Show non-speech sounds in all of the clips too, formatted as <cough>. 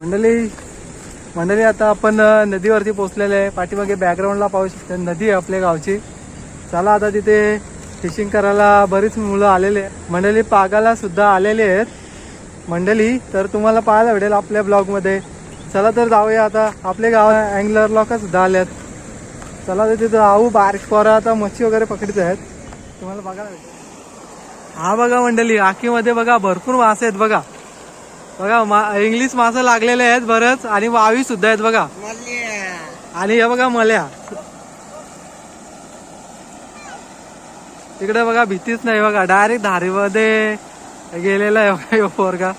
मंडळी मंडळी आता आपण नदीवरती पोहोचलेले आहे. पाठीमागे बॅकग्राऊंडला पाहू शकतो. नदी आहे आपल्या गावची. चला आता तिथे फिशिंग करायला बरीच मुलं आलेले मंडळी पागाला सुद्धा आलेले आहेत. मंडळी तर तुम्हाला पाहायला भेटेल आपल्या ब्लॉगमध्ये चला तर जाऊया आता. आपले गाव अँगलर लोक सुद्धा आले आहेत चला तर तिथे आऊ बारीक पोरा आता मच्छी वगैरे पकडत आहेत. तुम्हाला बघायला भेटेल. हा बघा मंडळी आखीमध्ये बघा भरपूर वास आहेत बघा. बघा मा इंग्लिश मासे लागलेले आहेत बरंच आणि वावी सुद्धा आहेत बघा. आणि हे बघा मल्या. तिकडे बघा भीतीच नाही बघा डायरेक्ट धारीमध्ये गेलेला आहे बघा पोरगा.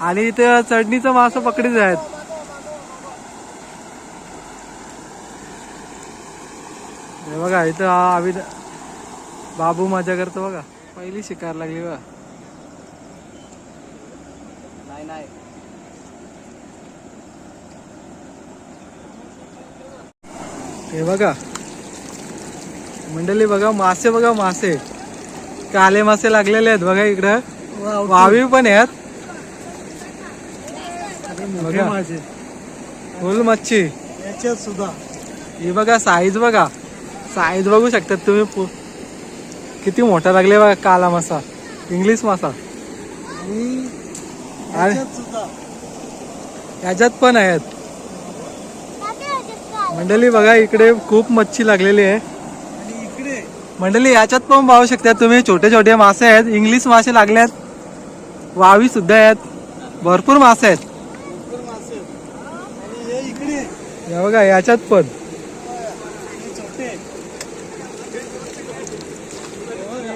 आणि इथे चढणीचं मासं पकडीच आहेत. हे बघा इथं हा आम्ही बाबू मजा करतो बघा. पहिली शिकार लागली बघा. नाही. हे बघा. मंडळी बघा मासे बघा मासे. काले मासे लागलेले आहेत बघा इकडं. वावी पण आहेत. बघा. माझे फुल मच्छी. याच्यात सुद्धा. ही बघा साईज बघा. साईज बघू शकतात तुम्ही पु- किती मोठा लागले बघा काला मासा. इंग्लिश मासा. आणि याच्यात पण आहेत. मंडळी बघा इकडे खूप मच्छी लागलेली आहे. इकडे मंडळी याच्यात पण पाहू शकता तुम्ही छोटे छोटे मासे आहेत. इंग्लिश मासे लागले आहेत. वावी सुद्धा आहेत. भरपूर मासे आहेत. हे इकडे हे बघा याच्यात पण.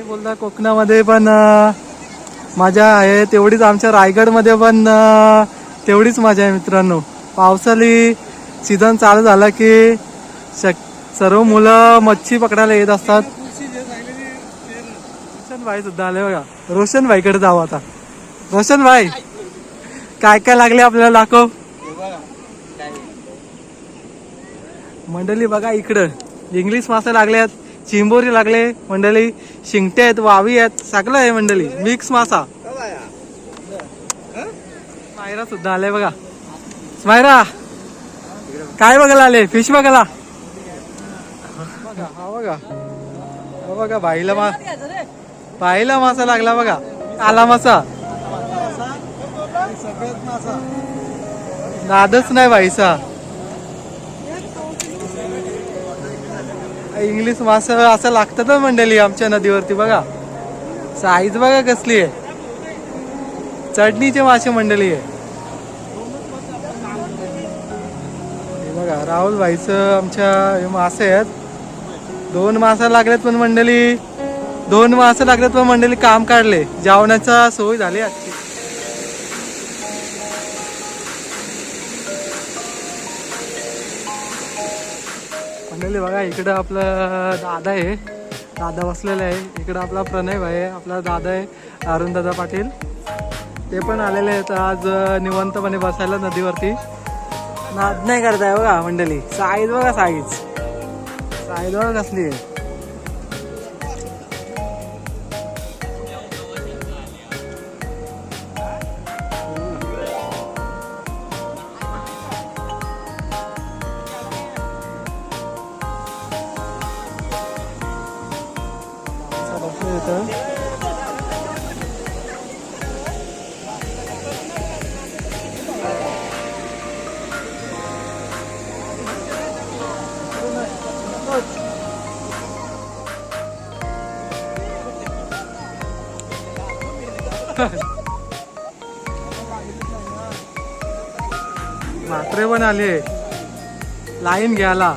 बोलता कोकणामध्ये पण मजा आहे. तेवढीच आमच्या रायगडमध्ये पण तेवढीच मजा आहे मित्रांनो. पावसाळी सीझन चालू झाला की शक सर्व मुलं मच्छी पकडायला येत असतात. रोशनबाई रोशन भाई सुद्धा आले बघा. रोशन भाईकडे जाऊ आता. रोशन भाई काय काय लागले आपल्याला दाखव. मंडळी बघा इकडं. इंग्लिश मासे लागल्यात आहेत. चिंबोरी लागले मंडळी शिंगटे आहेत वावी आहेत सगळं आहे मंडळी. मिक्स मासा. स्मायरा सुद्धा आले बघा. स्मायरा काय बघायला आले? फिश बघायला. बघा हा बघा. हा बघा बाईला मा बाईला मासा लागला बघा. आला मासा. सगळ्यात मासा नादच नाही बाईचा. इंग्लिश मास असं लागतं तर मंडळी आमच्या नदीवरती बघा. साईज बघा कसली आहे. चटणीचे मासे मंडळी आहे. हे बघा राहुल भाईचं आमच्या हे मासे आहेत. दोन मासे लागलेत पण मंडळी दोन मासे लागलेत पण मंडळी काम काढले. जेवणाचा सोय झाली आजची. मंडळी बघा इकडं आपलं दादा आहे. दादा बसलेला आहे. इकडं आपला प्रणय भाई आहे आपला दादा आहे अरुणदादा पाटील. ते पण आलेले आहेत आज निवंतपणे बसायला नदीवरती. नाद नाही करताय बघा मंडळी. साईज बघा साईज. साईज बघा कसली आहे. होतं. मात्रे पण आले. लाईन घ्यायला.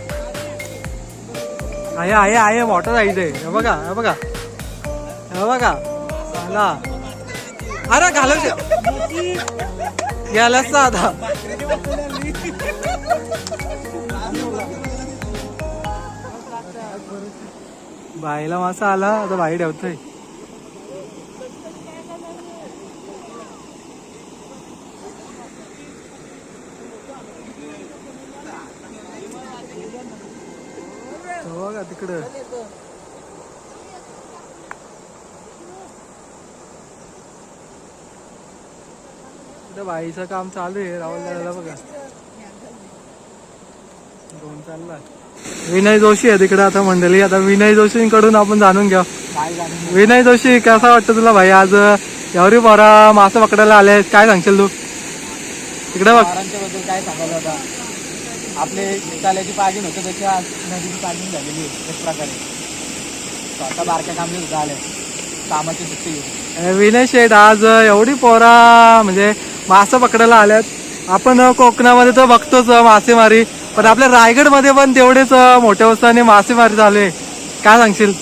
आहे आहे आहे वॉटर आहे बघा बघा. हे बघा. आला अरे घालव गेलाच ना आता. बाईला मासा आला आता बाई ठेवतोय. तो बघा तिकडं. इथं बाईचं काम चालू आहे राहुल दादाला बघा. दोन चालला विनय जोशी आहे तिकडे आता मंडळी. आता विनय जोशींकडून आपण जाणून घ्या. विनय जोशी कसा वाटतं तुला भाई? आज एवढी पोरा मासे पकडायला आले काय सांगशील तू? तिकडे बघ. काय सांगायला होता आपले चाल्याची पागिन होतं त्याच्या नदीची पागिन झालेली आहे एक प्रकारे. स्वतः बारक्या कामले सुद्धा आले कामाची सुट्टी विनय शेठ आज एवढी पोरा म्हणजे मासे पकडायला आल्यात. आपण कोकणामध्ये तर बघतोच मासेमारी पण आपल्या रायगडमध्ये पण तेवढेच मोठ्या उत्साहाने मासेमारी चालू आहे काय सांगशील?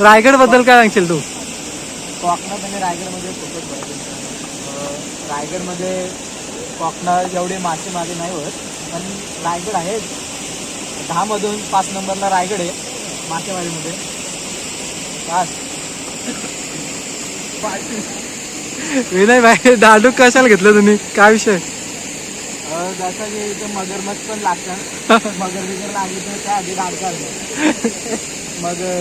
रायगडबद्दल काय सांगशील तू? कोकणात आणि रायगडमध्ये खूपच रायगडमध्ये कोकणात एवढे मासेमारी नाही होत पण रायगड आहे. दहामधून पाच नंबरला रायगड आहे मासेमारीमध्ये. पाच. विनय भाई दांडूक कशाला घेतलं तुम्ही? काय विषय? अं, जसं की इथे मगरमच्छ पण लागतात. मगर बिगर लागली तर त्या आधी दाड काढलं मगर.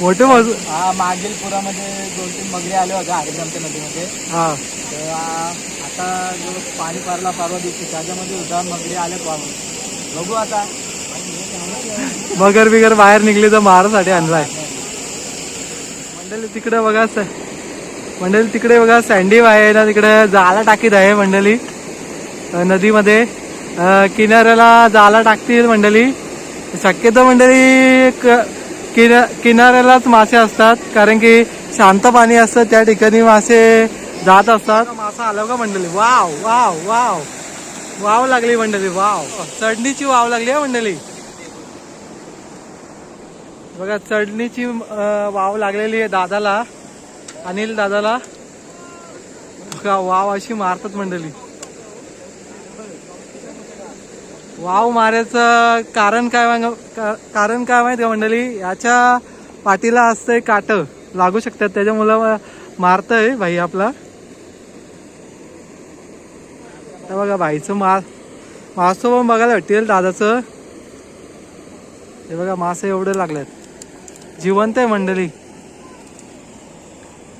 मोठे मज हा मागील पुरामध्ये दोन तीन मगरी आले होते हरिग्रामच्या नदीमध्ये. हा. तर आता जो पाणी पारला परवा दिवशी त्याच्यामध्ये सुद्धा मगरी आले पाहून. बघू आता. मगर बिगर बाहेर निघली तर मारासाठी आणलाय. मंडळी तिकडे बघा स- मंडळी तिकडे बघा सँडी आहे ना तिकडे जाळा टाकीत आहे मंडळी. नदीमध्ये. किनाऱ्याला जाळा टाकतील मंडळी. शक्यतो मंडळी क- किना किनाऱ्यालाच मासे असतात कारण की शांत पाणी असतं त्या ठिकाणी मासे जात असतात. मासा आला का मंडळी. Wow wow wow. वाव लागली मंडळी वाव. चढणीची वाव लागली आहे मंडळी. बघा चढणीची वाव लागलेली आहे दादाला. अनिल दादाला बघा वाव अशी मारतात मंडळी. वाव मारायचं कारण काय का- कारण काय माहीत का मंडळी? याच्या पाठीला असतंय काट. लागू शकतात. त्याच्यामुळं मारतय भाई आपला. तर बघा भाईचं मा मासो पण बघायला भेटेल दादाचं. हे बघा मासे एवढे लागलेत. जिवंत आहे मंडळी.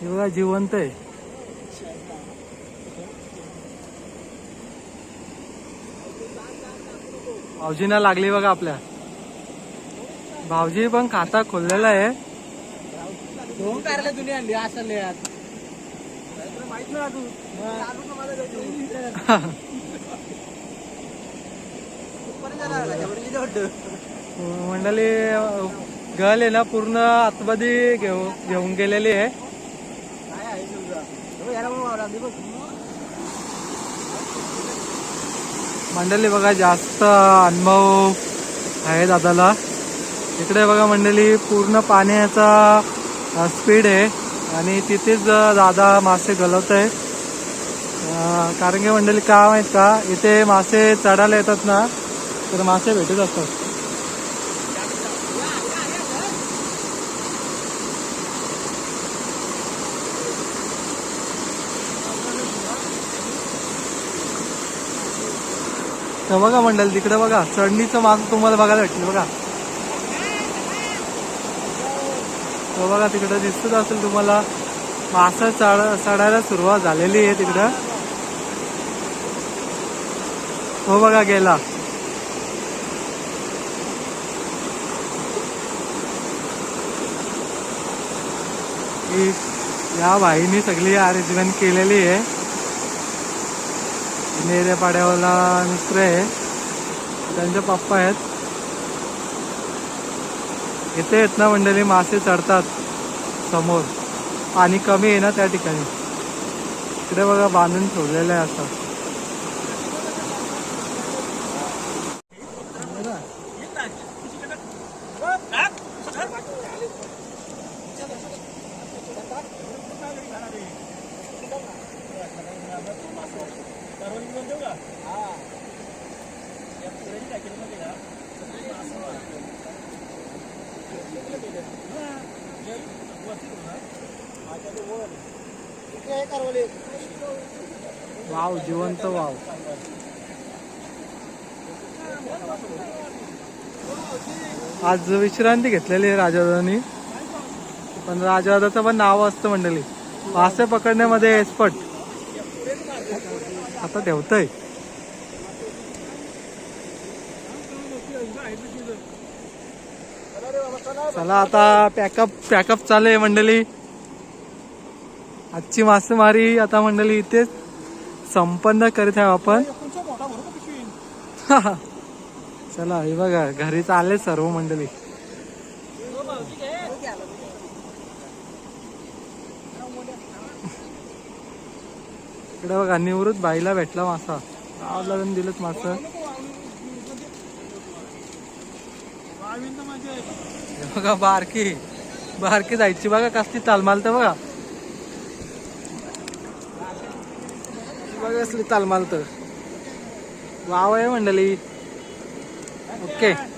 बघा जिवंत आहे. भाऊजीना लागली बघा आपल्या. भाऊजी पण खाता खोललेला आहे. मंडळी गल आहे ना पूर्ण आतमध्ये घेऊ घेऊन गेलेली आहे. मंडळी बघा जास्त अनुभव आहे दादाला. इकडे बघा मंडळी पूर्ण पाण्याचा स्पीड आहे. आणि तिथेच दादा मासे गलवत आहे कारण की मंडळी का माहीत का इथे मासे चढायला येतात ना तर मासे भेटत असतात. तर बघा मंडळ तिकडे बघा चढणीचं मास तुम्हाला बघायला भेटलं बघा. तर बघा तिकडं दिसतच असेल तुम्हाला मासा चढ चढायला सुरुवात झालेली आहे तिकडं. हो बघा गेला. या भाईनी सगळी अरेंजमेंट केलेली आहे. नेरे पाड्यावाला मिस्त्र आहे. त्यांचे पप्पा आहेत. इथे येत ना मंडळी मासे चढतात समोर. पाणी कमी आहे ना त्या ठिकाणी. इकडे बघा बांधून ठेवलेलं आहे असं वाव जिवंत वाव. आज विश्रांती घेतलेली आहे राजादानी पण राजादाचं पण नाव असतं मंडळी. मासे पकडण्यामध्ये एक्सपर्ट आता ठेवतय. चला आता पॅकअप पॅकअप चालू आहे मंडळी. आजची मासेमारी आता मंडळी इथेच संपन्न करीत आहे आपण. <laughs> चला हे बघा घरी चालले सर्व मंडळी. इकडे बघा निवृत्त बाईला भेटला मासा. गावाला जाऊन दिलंच मासा. बघा बारकी. बारकी जायची बघा कसली तालमाल तर बघा. बघा कसली तालमाल तर. वाव आहे मंडळी. ओके.